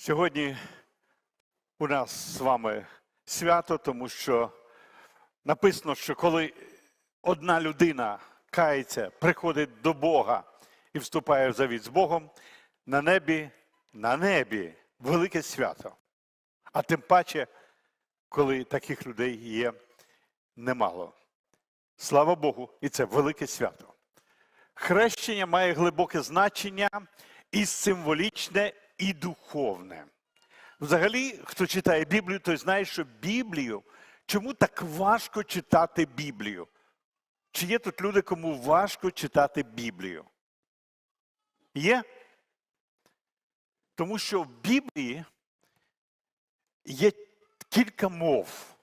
Сьогодні у нас з вами свято, тому що написано, що коли одна людина кається, приходить до Бога і вступає в завіт з Богом, на небі, на небі велике свято. А тим паче, коли таких людей є немало. Слава Богу, і це велике свято. Хрещення має глибоке значення і символічне, і духовне. Взагалі, хто читає Біблію, той знає, що Біблію, чому так важко читати Біблію? Чи є тут люди, кому важко читати Біблію? Є? Тому що в Біблії є кілька мов.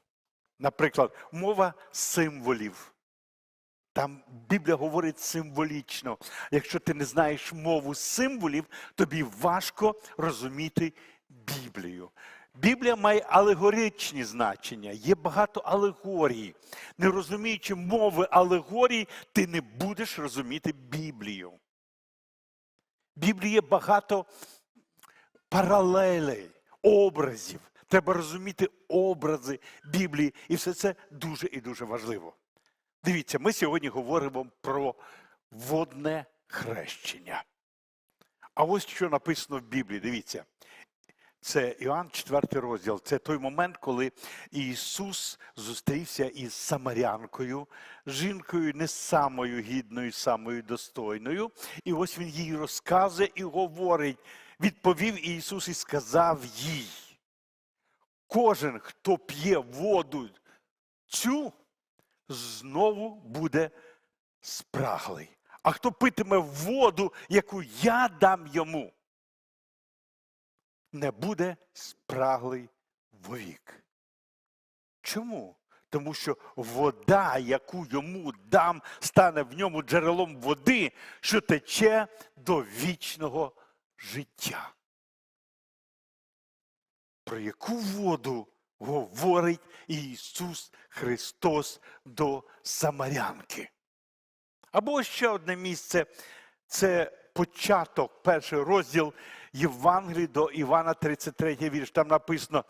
Наприклад, мова символів. Там Біблія говорить символічно. Якщо ти не знаєш мову символів, тобі важко розуміти Біблію. Біблія має алегоричні значення, є багато алегорій. Не розуміючи мови алегорій, ти не будеш розуміти Біблію. Біблії є багато паралелей, образів. Треба розуміти образи Біблії, і все це дуже і дуже важливо. Дивіться, ми сьогодні говоримо про водне хрещення. А ось що написано в Біблії. Дивіться. Це Іоанн 4 розділ. Це той момент, коли Ісус зустрівся із Самарянкою, жінкою не самою гідною, самою достойною. І ось він їй розказує і говорить. Відповів Ісус і сказав їй: кожен, хто п'є воду цю, знову буде спраглий. А хто питиме воду, яку я дам йому, не буде спраглий вовік. Чому? Тому що вода, яку йому дам, стане в ньому джерелом води, що тече до вічного життя. Про яку воду говорить Ісус Христос до Самарянки? Або ще одне місце це початок, перший розділ Євангелії до Івана 33 вірш. Там написано: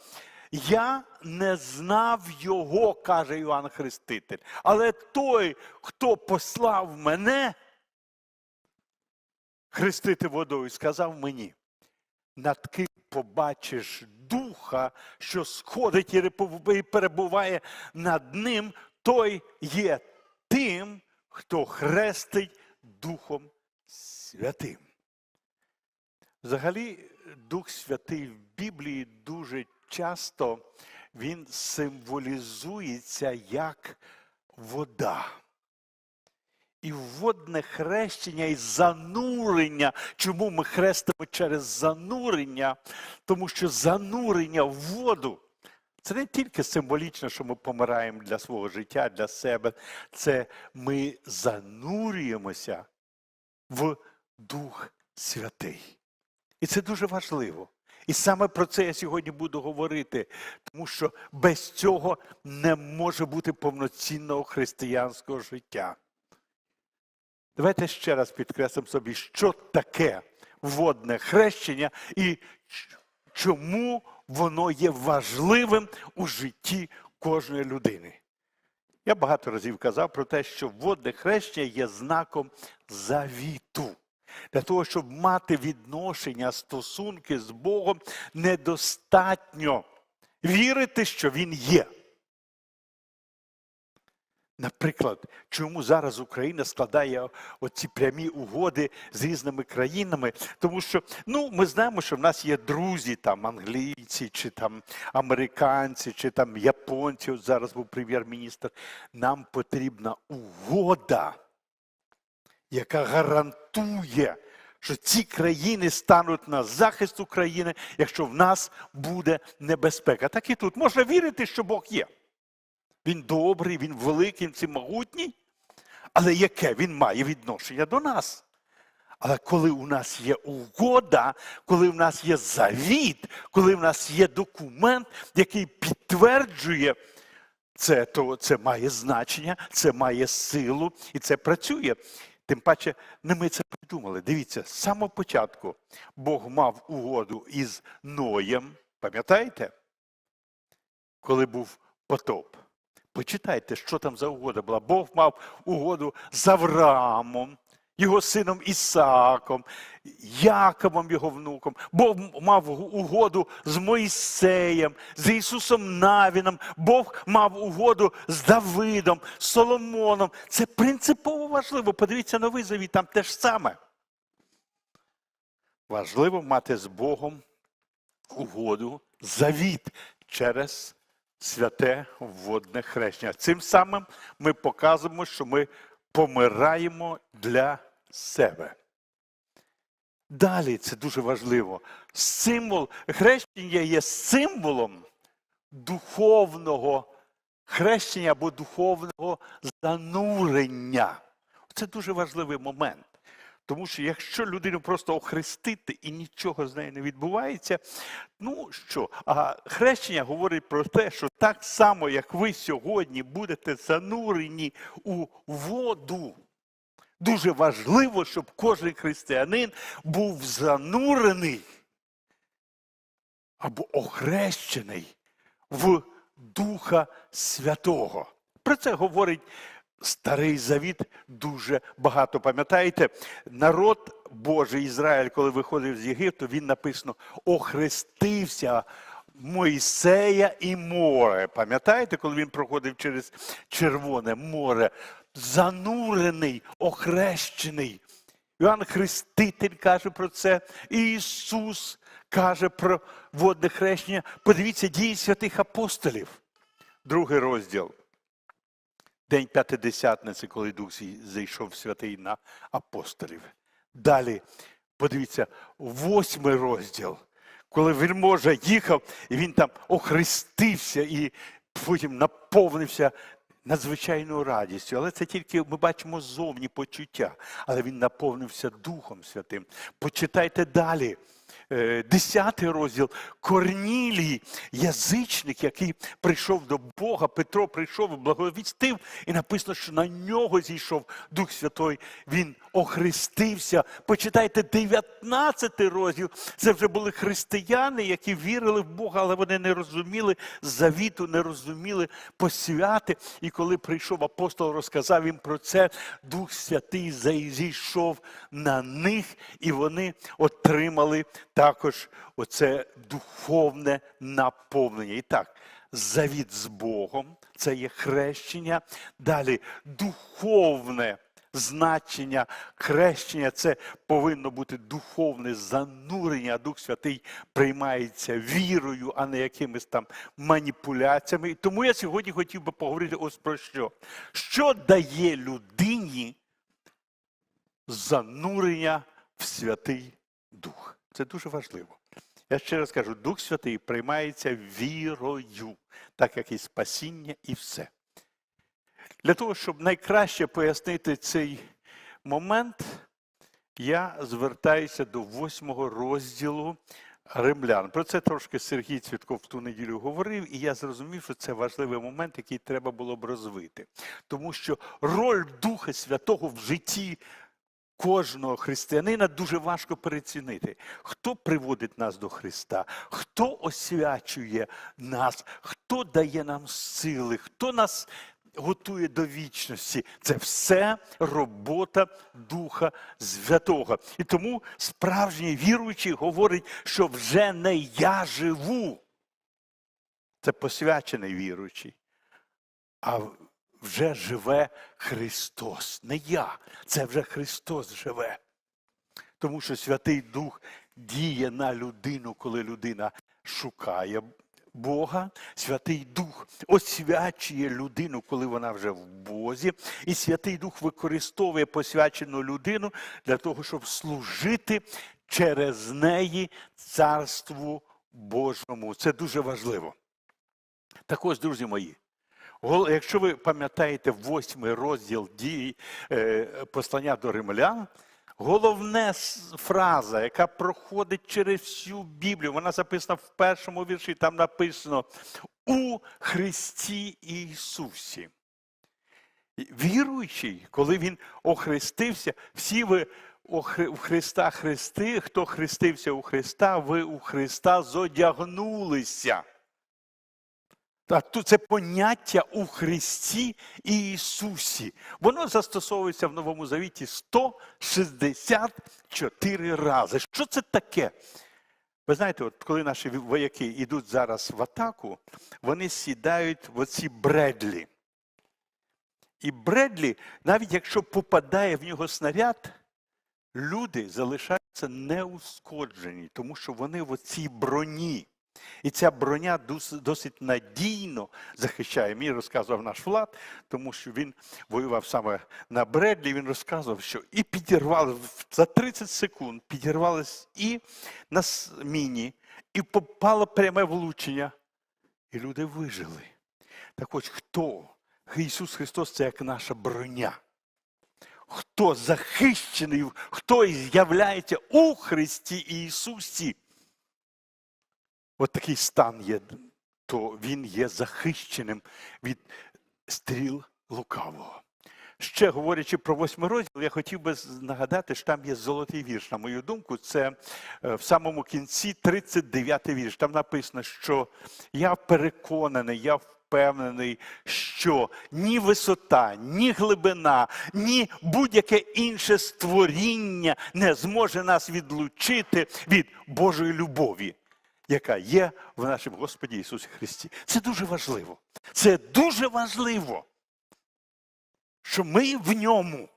Я не знав його, каже Іван Хреститель, але той, хто послав мене хрестити водою, сказав мені, над ким побачиш духа, що сходить і перебуває над ним, той є тим, хто хрестить Духом Святим. Взагалі, Дух Святий в Біблії дуже часто він символізується як вода. І водне хрещення і занурення. Чому ми хрестимо через занурення? Тому що занурення в воду це не тільки символічно, що ми помираємо для свого життя, для себе. Це ми занурюємося в Дух Святий. І це дуже важливо. І саме про це я сьогодні буду говорити, тому що без цього не може бути повноцінного християнського життя. Давайте ще раз підкреслимо собі, що таке водне хрещення і чому воно є важливим у житті кожної людини. Я багато разів казав про те, що водне хрещення є знаком завіту. Для того, щоб мати відношення, стосунки з Богом, недостатньо вірити, що Він є. Наприклад, чому зараз Україна складає оці прямі угоди з різними країнами? Тому що ну, ми знаємо, що в нас є друзі, там англійці, чи там американці, чи там японці. От зараз був прем'єр-міністр. Нам потрібна угода, яка гарантує, що ці країни стануть на захист України, якщо в нас буде небезпека. Так і тут можна вірити, що Бог є. Він добрий, він великий, він всемогутній. Але яке він має відношення до нас? Але коли у нас є угода, коли в нас є завіт, коли в нас є документ, який підтверджує це, то це має значення, це має силу і це працює. Тим паче, не ми це придумали. Дивіться, з самого початку Бог мав угоду із Ноєм. Пам'ятаєте? Коли був потоп. Почитайте, що там за угода була. Бог мав угоду з Авраамом, його сином Ісааком, Яковом, його внуком. Бог мав угоду з Моїсеєм, з Ісусом Навіном. Бог мав угоду з Давидом, Соломоном. Це принципово важливо. Подивіться новий завіт, там те ж саме. Важливо мати з Богом угоду, завіт через святе водне хрещення. Цим самим ми показуємо, що ми помираємо для себе. Далі це дуже важливо. Символ хрещення є символом духовного хрещення або духовного занурення. Це дуже важливий момент. Тому що якщо людину просто охрестити і нічого з нею не відбувається, ну що, а хрещення говорить про те, що так само, як ви сьогодні будете занурені у воду. Дуже важливо, щоб кожен християнин був занурений або охрещений в Духа Святого. Про це говорить Старий Завіт дуже багато. Пам'ятаєте, народ Божий Ізраїль, коли виходив з Єгипту, він написано охрестився Моїсея і море. Пам'ятаєте, коли він проходив через Червоне море? Занурений, охрещений. Іоанн Хреститель каже про це. Ісус каже про водне хрещення. Подивіться дії святих апостолів. Другий розділ. День П'ятидесятниці, коли Дух зайшов святий на апостолів. Далі, подивіться, восьмий розділ, коли вельможа їхав, і він там охрестився і потім наповнився надзвичайною радістю. Але це тільки ми бачимо зовні почуття, але він наповнився Духом Святим. Почитайте далі. Е, Десятий розділ Корнілій, язичник, який прийшов до Бога, Петро прийшов і благовістив, і написано, що на нього зійшов Дух Святой, він охрестився. Почитайте 19 розділ. Це вже були християни, які вірили в Бога, але вони не розуміли завіту, не розуміли посвяти. І коли прийшов апостол, розказав їм про це, Дух Святий зійшов на них, і вони отримали також оце духовне наповнення. І так, завіт з Богом це є хрещення. Далі духовне значення хрещення це повинно бути духовне занурення. Дух Святий приймається вірою, а не якимись там маніпуляціями. І тому я сьогодні хотів би поговорити ось про що. Що дає людині занурення в Святий Дух? Це дуже важливо. Я ще раз кажу, Дух Святий приймається вірою, так як і спасіння, і все. Для того, щоб найкраще пояснити цей момент, я звертаюся до восьмого розділу римлян. Про це трошки Сергій Цвітков в ту неділю говорив, і я зрозумів, що це важливий момент, який треба було б розвити. Тому що роль Духа Святого в житті кожного християнина дуже важко перецінити. Хто приводить нас до Христа, хто освячує нас, хто дає нам сили, хто нас готує до вічності. Це все робота Духа Святого. І тому справжній віруючий говорить, що вже не я живу. Це посвячений віруючий. А вже живе Христос. Не я, це вже Христос живе. Тому що Святий Дух діє на людину, коли людина шукає Бога. Святий Дух освячує людину, коли вона вже в Бозі. І Святий Дух використовує посвячену людину для того, щоб служити через неї Царству Божому. Це дуже важливо. Так ось, друзі мої. Якщо ви пам'ятаєте восьмий розділ дії е, послання до римлян, головна фраза, яка проходить через всю Біблію, вона записана в першому вірші, там написано у Христі Ісусі. Віруючий, коли він охрестився, всі ви у Христа Христи, хто хрестився у Христа, ви у Христа зодягнулися. Це поняття у Христі і Ісусі. Воно застосовується в Новому Завіті 164 рази. Що це таке? Ви знаєте, от коли наші вояки йдуть зараз в атаку, вони сідають в оці бредлі. І Бредлі, навіть якщо попадає в нього снаряд, люди залишаються неушкоджені, тому що вони в оцій броні. І ця броня досить надійно захищає. Мені розказував наш Влад, тому що він воював саме на Бредлі. Він розказував, що і підірвали за 30 секунд, підірвались і на міні, і попало пряме влучення. І люди вижили. Так ось хто? Ісус Христос це як наша броня. Хто захищений, хто з'являється у Христі Ісусі. От такий стан є, то він є захищеним від стріл лукавого. Ще говорячи про восьмий розділ, я хотів би нагадати, що там є золотий вірш. На мою думку, це е, в самому кінці 39-й вірш. Там написано, що я переконаний, я впевнений, що ні висота, ні глибина, ні будь-яке інше створіння не зможе нас відлучити від Божої любові яка є в нашому Господі Ісусі Христі. Це дуже важливо. Це дуже важливо, що ми в ньому,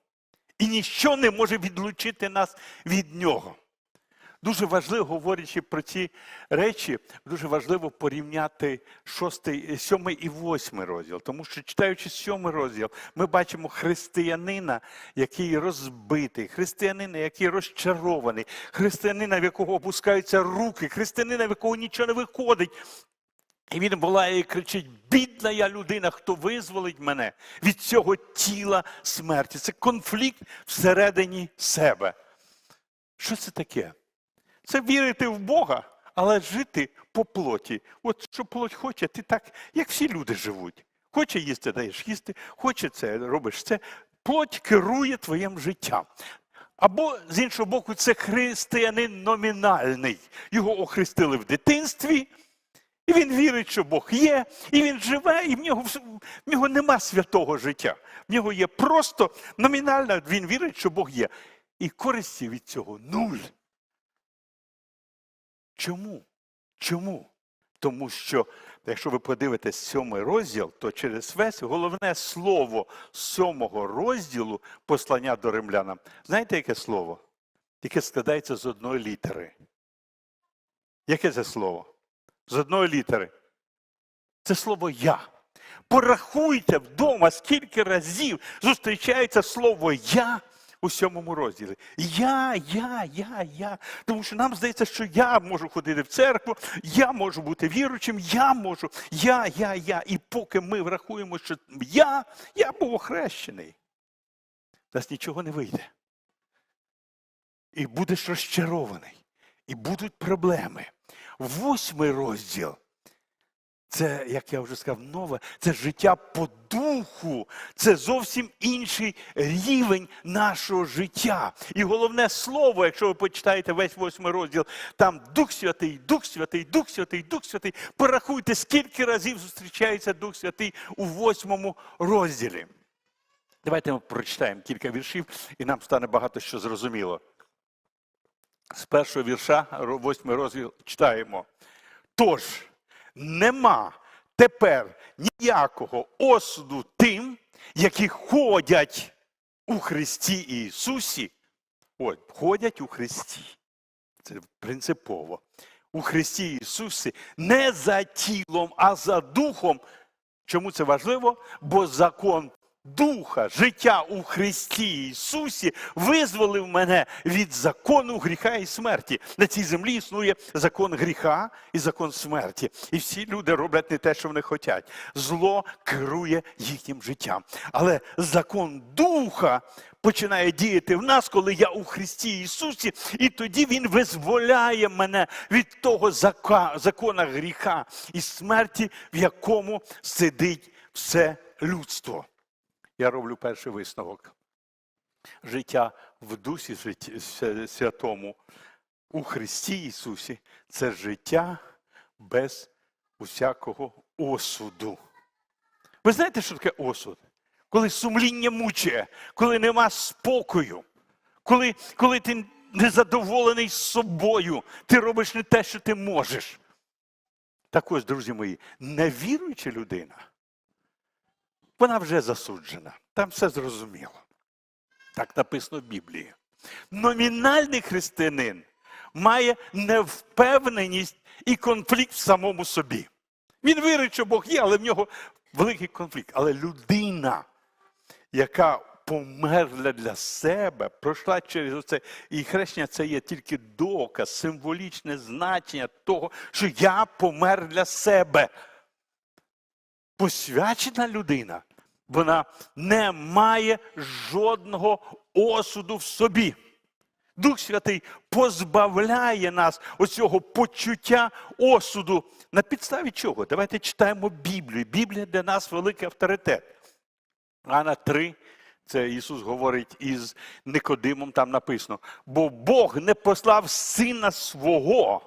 і ніщо не може відлучити нас від нього. Дуже важливо, говорячи про ці речі, дуже важливо порівняти шостий, сьомий і восьмий розділ. Тому що, читаючи сьомий розділ, ми бачимо християнина, який розбитий, християнина, який розчарований, християнина, в якого опускаються руки, християнина, в якого нічого не виходить. І він волає і кричить: бідна я людина, хто визволить мене від цього тіла смерті. Це конфлікт всередині себе. Що це таке? Це вірити в Бога, але жити по плоті. От що плоть хоче, ти так, як всі люди живуть. Хоче їсти, даєш їсти, хоче це, робиш це. Плоть керує твоїм життям. Або, з іншого боку, це християнин номінальний. Його охрестили в дитинстві, і він вірить, що Бог є, і він живе, і в нього, в нього нема святого життя. В нього є просто номінально, він вірить, що Бог є. І користі від цього нуль. Чому? Чому? Тому що, якщо ви подивитесь сьомий розділ, то через весь головне слово сьомого розділу послання до римлянам. Знаєте, яке слово? Яке складається з одної літери. Яке це слово? З одної літери. Це слово я. Порахуйте вдома, скільки разів зустрічається слово я у сьомому розділі. Я, я, я, я. Тому що нам здається, що я можу ходити в церкву, я можу бути віруючим, я можу, я, я, я. І поки ми врахуємо, що я, я був охрещений, у нас нічого не вийде. І будеш розчарований, і будуть проблеми. Восьмий розділ. Це, як я вже сказав, нове, це життя по духу, це зовсім інший рівень нашого життя. І головне слово, якщо ви почитаєте весь восьмий розділ, там Дух Святий, Дух Святий, Дух Святий, Дух Святий. Порахуйте, скільки разів зустрічається Дух Святий у восьмому розділі. Давайте ми прочитаємо кілька віршів, і нам стане багато що зрозуміло. З першого вірша, восьмий розділ, читаємо. Тож нема тепер ніякого осуду тим, які ходять у Христі Ісусі. От, ходять у Христі. Це принципово. У Христі Ісусі не за тілом, а за духом. Чому це важливо? Бо закон Духа, життя у Христі Ісусі визволив мене від закону гріха і смерті. На цій землі існує закон гріха і закон смерті. І всі люди роблять не те, що вони хочуть. Зло керує їхнім життям. Але закон Духа починає діяти в нас, коли я у Христі Ісусі, і тоді Він визволяє мене від того закона гріха і смерті, в якому сидить все людство. Я роблю перший висновок. Життя в Дусі Святому у Христі Ісусі це життя без усякого осуду. Ви знаєте, що таке осуд? Коли сумління мучає, коли нема спокою, коли, коли ти незадоволений собою, ти робиш не те, що ти можеш. Так ось, друзі мої, невіруюча людина, вона вже засуджена. Там все зрозуміло. Так написано в Біблії. Номінальний християнин має невпевненість і конфлікт в самому собі. Він вірить, що Бог є, але в нього великий конфлікт. Але людина, яка померла для себе, пройшла через це, і хрещення це є тільки доказ, символічне значення того, що я помер для себе. Посвячена людина, вона не має жодного осуду в собі. Дух Святий позбавляє нас оцього почуття осуду. На підставі чого? Давайте читаємо Біблію. Біблія для нас великий авторитет. Анна 3, це Ісус говорить із Никодимом, там написано: бо Бог не послав сина свого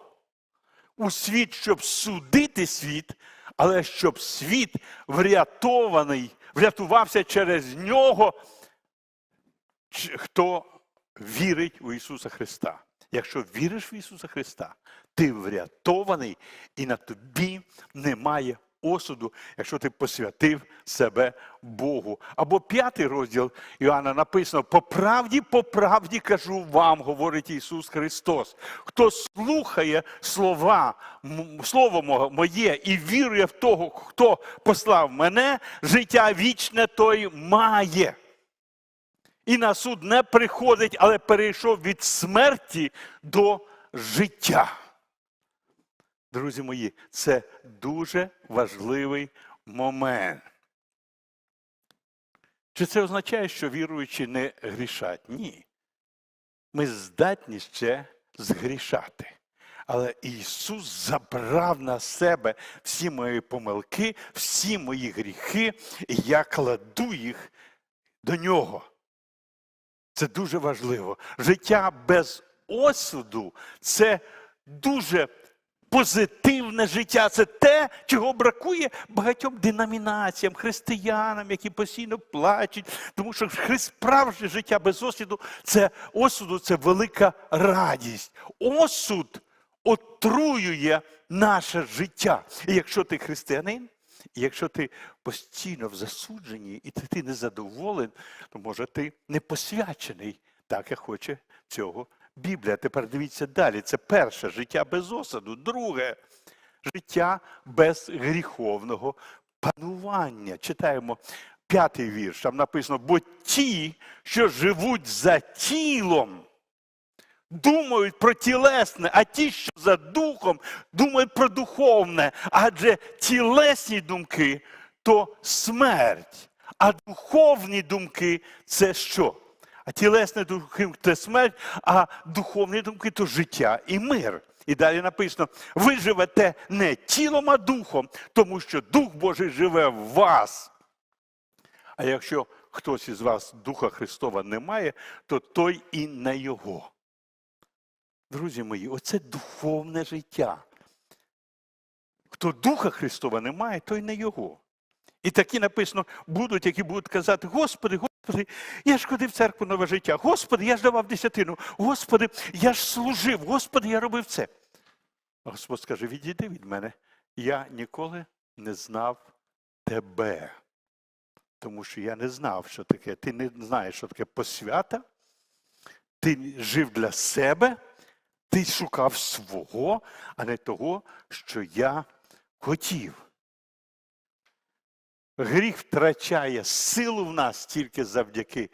у світ, щоб судити світ, але щоб світ врятований, врятувався через нього, хто вірить у Ісуса Христа. Якщо віриш в Ісуса Христа, ти врятований і на тобі немає осуду, якщо ти посвятив себе Богу. Або п'ятий розділ Іоанна написано: по правді, по правді кажу вам, говорить Ісус Христос. Хто слухає слова, слово моє і вірує в того, хто послав мене, життя вічне той має і на суд не приходить, але перейшов від смерті до життя. Друзі мої, це дуже важливий момент. Чи це означає, що віруючі не грішать? Ні. Ми здатні ще згрішати. Але Ісус забрав на себе всі мої помилки, всі мої гріхи, і я кладу їх до нього. Це дуже важливо. Життя без осуду це дуже позитивне життя. Це те, чого бракує багатьом деномінаціям, християнам, які постійно плачуть. Тому що справжнє життя без осуду це осуду це велика радість. Осуд отруює наше життя. І якщо ти християнин, і якщо ти постійно в засудженні і ти, ти незадоволен, то може ти не посвячений, так як хоче цього Біблія. Тепер дивіться далі. Це перше життя без осаду. Друге життя без гріховного панування. Читаємо п'ятий вірш. Там написано: бо ті, що живуть за тілом, думають про тілесне, а ті, що за духом, думають про духовне. Адже тілесні думки то смерть, а духовні думки це що? А тілесні думки це смерть, а духовні думки то життя і мир. І далі написано: ви живете не тілом, а духом, тому що Дух Божий живе в вас. А якщо хтось із вас Духа Христова не має, то той і не його. Друзі мої, оце духовне життя. Хто Духа Христова не має, той не його. І такі написано будуть, які будуть казати: Господи, Господи, я ж ходив в церкву нове життя. Господи, я ж давав десятину. Господи, я ж служив, Господи, я робив це. Господь скаже: відійди від мене. Я ніколи не знав тебе. Тому що я не знав, що таке. Ти не знаєш, що таке посвята. Ти жив для себе, ти шукав свого, а не того, що я хотів. Гріх втрачає силу в нас тільки завдяки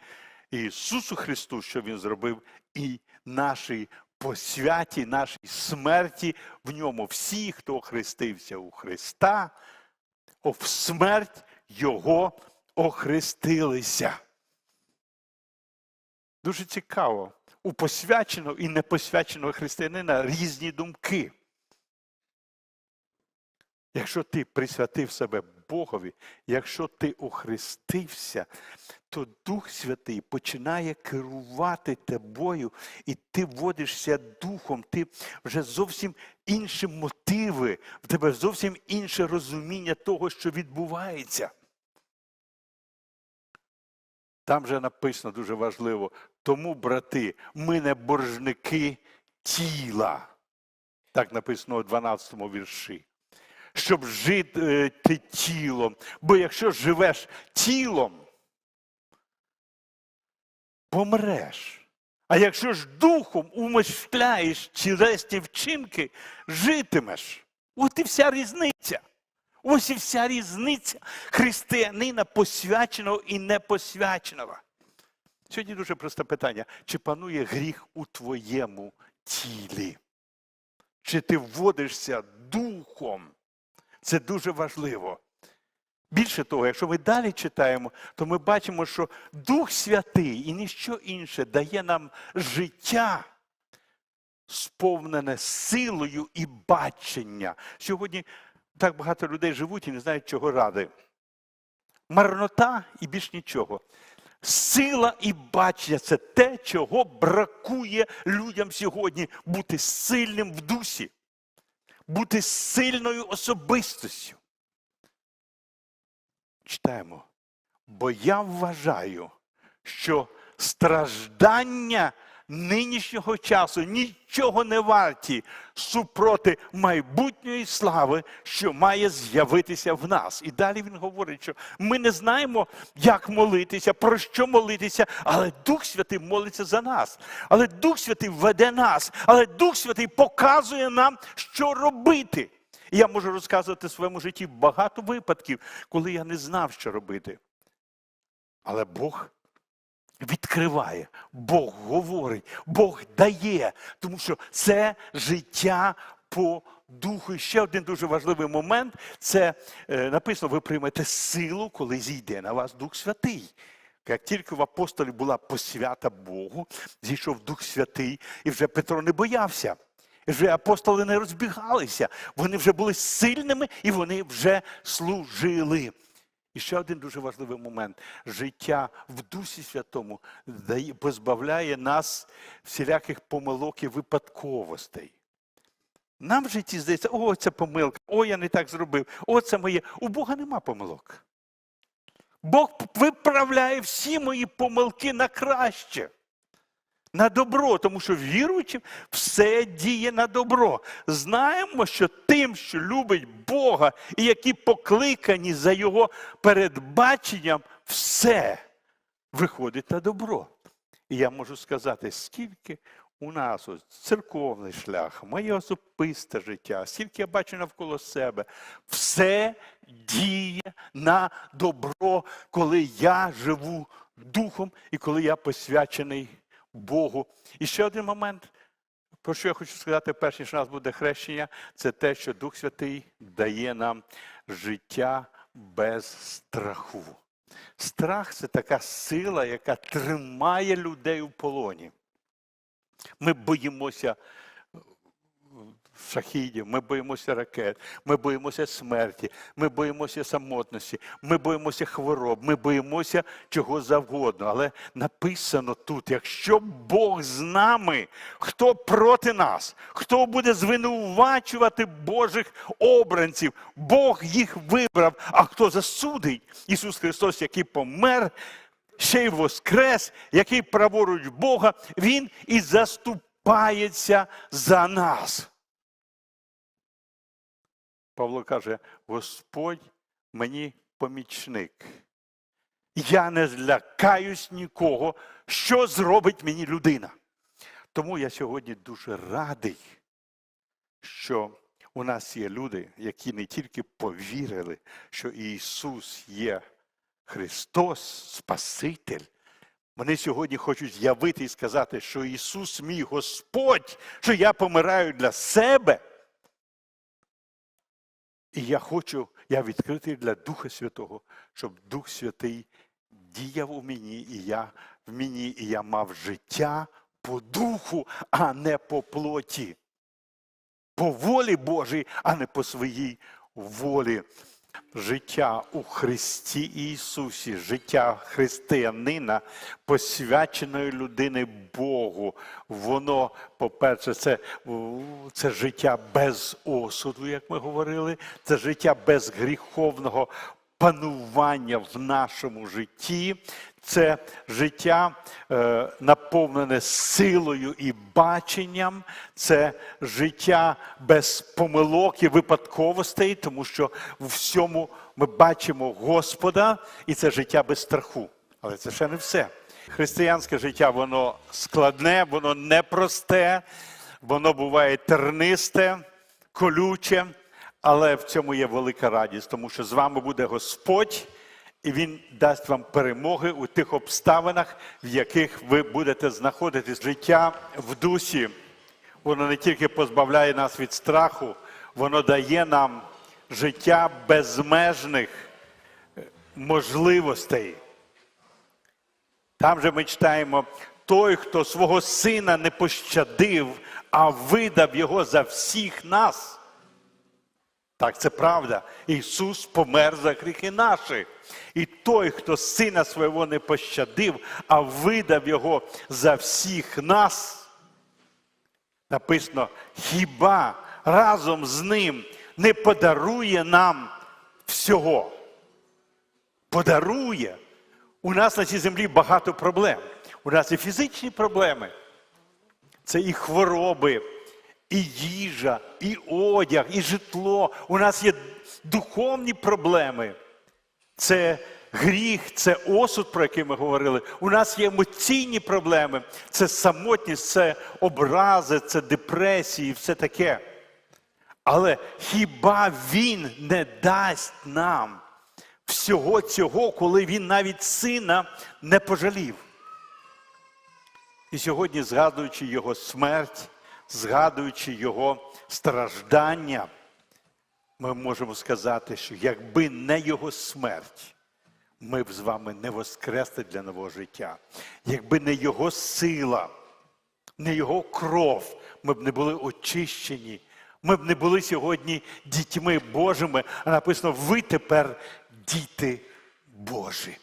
Ісусу Христу, що Він зробив, і нашій посвяті, нашій смерті в ньому. Всі, хто хрестився у Христа, в смерть Його охрестилися. Дуже цікаво. У посвяченого і непосвяченого християнина різні думки. Якщо ти присвятив себе Богові, якщо ти охрестився, то Дух Святий починає керувати тобою, і ти водишся духом, ти вже зовсім інші мотиви, в тебе зовсім інше розуміння того, що відбувається. Там же написано дуже важливо, тому, брати, ми не боржники тіла. Так написано у 12 вірші. Щоб жити е, тілом. Бо якщо живеш тілом, помреш. А якщо ж духом умишляєш через вчинки, житимеш. От і вся різниця. Ось і вся різниця християнина посвяченого і непосвяченого. Сьогодні дуже просте питання: чи панує гріх у твоєму тілі? Чи ти вводишся духом? Це дуже важливо. Більше того, якщо ми далі читаємо, то ми бачимо, що Дух Святий і ніщо інше дає нам життя, сповнене силою і бачення. Сьогодні так багато людей живуть і не знають, чого ради. Марнота і більш нічого. Сила і бачення це те, чого бракує людям сьогодні бути сильним в дусі, бути сильною особистостю. Читаємо. Бо я вважаю, що страждання нинішнього часу нічого не варті супроти майбутньої слави, що має з'явитися в нас. І далі він говорить, що ми не знаємо, як молитися, про що молитися, але Дух Святий молиться за нас. Але Дух Святий веде нас, але Дух Святий показує нам, що робити. І я можу розказувати в своєму житті багато випадків, коли я не знав, що робити. Але Бог відкриває, Бог говорить, Бог дає, тому що це життя по духу. І ще один дуже важливий момент це е, написано: ви приймете силу, коли зійде на вас Дух Святий. Як тільки в апостолі була посвята Богу, зійшов Дух Святий, і вже Петро не боявся. І вже апостоли не розбігалися. Вони вже були сильними і вони вже служили. І ще один дуже важливий момент. Життя в Дусі Святому позбавляє нас всіляких помилок і випадковостей. Нам в житті здається, о, це помилка, о, я не так зробив, о, це моє. У Бога нема помилок. Бог виправляє всі мої помилки на краще. На добро, тому що віруючим все діє на добро. Знаємо, що тим, що любить Бога і які покликані за Його передбаченням, все виходить на добро. І я можу сказати, скільки у нас ось церковний шлях, моє особисте життя, скільки я бачу навколо себе, все діє на добро, коли я живу духом і коли я посвячений Богу. І ще один момент, про що я хочу сказати, перш ніж у нас буде хрещення, це те, що Дух Святий дає нам життя без страху. Страх це така сила, яка тримає людей у полоні. Ми боїмося шахідів, ми боїмося ракет, ми боїмося смерті, ми боїмося самотності, ми боїмося хвороб, ми боїмося чого завгодно. Але написано тут: якщо Бог з нами, хто проти нас, хто буде звинувачувати Божих обранців, Бог їх вибрав, а хто засудить Ісус Христос, який помер. Ще й воскрес, який праворуч Бога, Він і заступається за нас. Павло каже: Господь мені помічник. Я не злякаюсь нікого, що зробить мені людина. Тому я сьогодні дуже радий, що у нас є люди, які не тільки повірили, що Ісус є Христос, Спаситель. Вони сьогодні хочуть з'явити і сказати, що Ісус мій Господь, що я помираю для себе. І я хочу, я відкритий для Духа Святого, щоб Дух Святий діяв у мені, і я в мені, і я мав життя по духу, а не по плоті. По волі Божій, а не по своїй волі. Життя у Христі Ісусі, життя християнина, посвяченої людини Богу. Воно, по-перше, це, це життя без осуду, як ми говорили, це життя без гріховного панування в нашому житті. Це життя е, наповнене силою і баченням, це життя без помилок і випадковостей, тому що в всьому ми бачимо Господа, і це життя без страху. Але це ще не все. Християнське життя воно складне, воно непросте, воно буває тернисте, колюче, але в цьому є велика радість, тому що з вами буде Господь. І він дасть вам перемоги у тих обставинах, в яких ви будете знаходитись. Життя в дусі, воно не тільки позбавляє нас від страху, воно дає нам життя безмежних е, можливостей. Там же ми читаємо, той, хто свого сина не пощадив, а видав його за всіх нас. Так, це правда. Ісус помер за гріхи наші. І той, хто сина свого не пощадив, а видав його за всіх нас, написано, хіба разом з ним не подарує нам всього? Подарує. У нас на цій землі багато проблем. У нас і фізичні проблеми. Це і хвороби, і їжа, і одяг, і житло. У нас є духовні проблеми. Це гріх, це осуд, про який ми говорили. У нас є емоційні проблеми, це самотність, це образи, це депресії, все таке. Але хіба він не дасть нам всього цього, коли він навіть сина не пожалів? І сьогодні, згадуючи його смерть, згадуючи його страждання, ми можемо сказати, що якби не його смерть, ми б з вами не воскресли для нового життя. Якби не його сила, не його кров, ми б не були очищені. Ми б не були сьогодні дітьми Божими, а написано, ви тепер діти Божі.